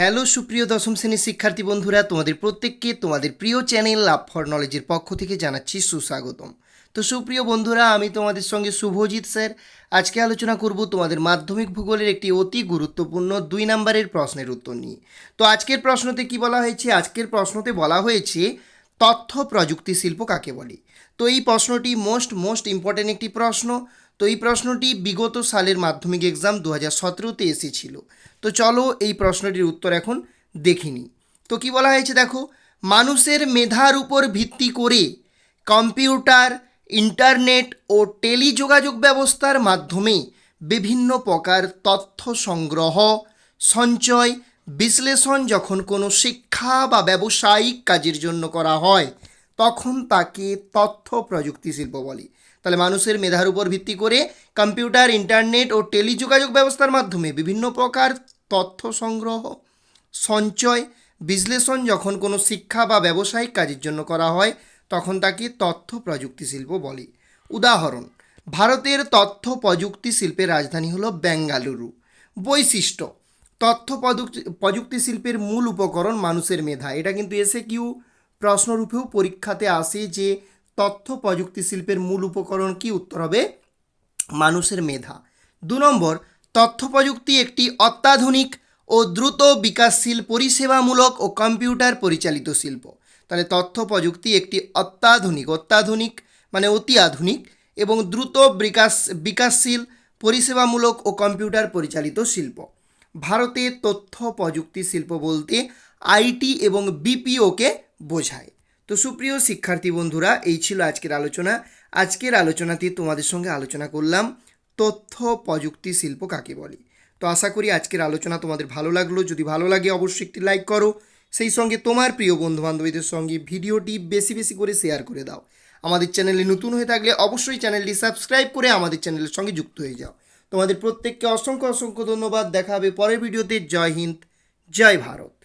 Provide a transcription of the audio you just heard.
Hello সুপ্রিয় দশম শ্রেণির শিক্ষার্থী বন্ধুরা, তোমাদের প্রত্যেককে তোমাদের প্রিয় চ্যানেল লাভ ফর নলেজের পক্ষ থেকে জানাচ্ছি সুস্বাগতম। তো সুপ্রিয় বন্ধুরা, আমি তোমাদের সঙ্গে শুভজিৎ স্যার। আজকে আলোচনা করব তোমাদের মাধ্যমিক ভূগোলের একটি অতি গুরুত্বপূর্ণ দুই নম্বরের প্রশ্নের উত্তর নিয়ে। তো আজকের প্রশ্নতে কি বলা হয়েছে? আজকের প্রশ্নতে বলা হয়েছে তথ্য প্রযুক্তি শিল্প কাকে বলে? তো এই প্রশ্নটি মোস্ট মোস্ট ইম্পর্ট্যান্ট একটি প্রশ্ন। তো এই প্রশ্নটি বিগত সালের মাধ্যমিক এক্সাম দু হাজার সতেরোতে এসেছিল। তো চলো এই প্রশ্নটির উত্তর এখন দেখিনি তো কি বলা হয়েছে দেখো? মানুষের মেধার উপর ভিত্তি করে কম্পিউটার, ইন্টারনেট ও টেলিযোগাযোগ ব্যবস্থার মাধ্যমে বিভিন্ন প্রকার তথ্য সংগ্রহ, সঞ্চয়, বিশ্লেষণ যখন কোনো শিক্ষা বা ব্যবসায়িক কাজের জন্য করা হয়, তখন তাকে তথ্য প্রযুক্তি শিল্প বলে। তাহলে মানুষের মেধার উপর ভিত্তি করে কম্পিউটার, ইন্টারনেট ও টেলিযোগাযোগ ব্যবস্থার মাধ্যমে বিভিন্ন প্রকার তথ্য সংগ্রহ, সঞ্চয়, বিশ্লেষণ যখন কোনো শিক্ষা বা ব্যবসায়িক কাজের জন্য করা হয়, তখন তাকে তথ্য প্রযুক্তি শিল্প বলে। উদাহরণ, ভারতের তথ্য প্রযুক্তি শিল্পের রাজধানী হলো বেঙ্গালুরু। বৈশিষ্ট্য তথ্য প্রযুক্তি শিল্পের মূল উপকরণ মানুষের মেধা। এটা কিন্তু এসে কিউ প্রশ্নরূপেও পরীক্ষাতে আসে যে তথ্য প্রযুক্তি শিল্পের মূল উপকরণ কি, উত্তর হবে মানুষের মেধা। দু নম্বর, তথ্য প্রযুক্তি একটি অত্যাধুনিক ও দ্রুত বিকাশশীল পরিষেবামূলক ও কম্পিউটার পরিচালিত শিল্প। তাহলে তথ্য প্রযুক্তি একটি অত্যাধুনিক অত্যাধুনিক মানে অতি আধুনিক এবং দ্রুত বিকাশ, বিকাশশীল পরিষেবামূলক ও কম্পিউটার পরিচালিত শিল্প। ভারতে তথ্য প্রযুক্তি শিল্প বলতে আইটি এবং বিপিওকে বোঝায়। তো সুপ্রিয় শিক্ষার্থী বন্ধুরা, এই ছিল আজকের আলোচনা। আজকের আলোচনাতে তোমাদের সঙ্গে আলোচনা করলাম তথ্য প্রযুক্তি শিল্প কাকে বলে। তো আশা করি আজকের আলোচনা তোমাদের ভালো লাগল। যদি ভালো লাগে অবশ্যই একটি লাইক করো। সেই সঙ্গে তোমার প্রিয় বন্ধু বান্ধবীদের সঙ্গে ভিডিওটি বেশি বেশি করে শেয়ার করে দাও। আমাদের চ্যানেলে নতুন হয়ে থাকলে অবশ্যই চ্যানেলটি সাবস্ক্রাইব করে আমাদের চ্যানেলের সঙ্গে যুক্ত হয়ে যাও। তোমাদের প্রত্যেককে অসংখ্য অসংখ্য ধন্যবাদ। দেখা হবে পরের ভিডিওতে। জয় হিন্দ জয় ভারত।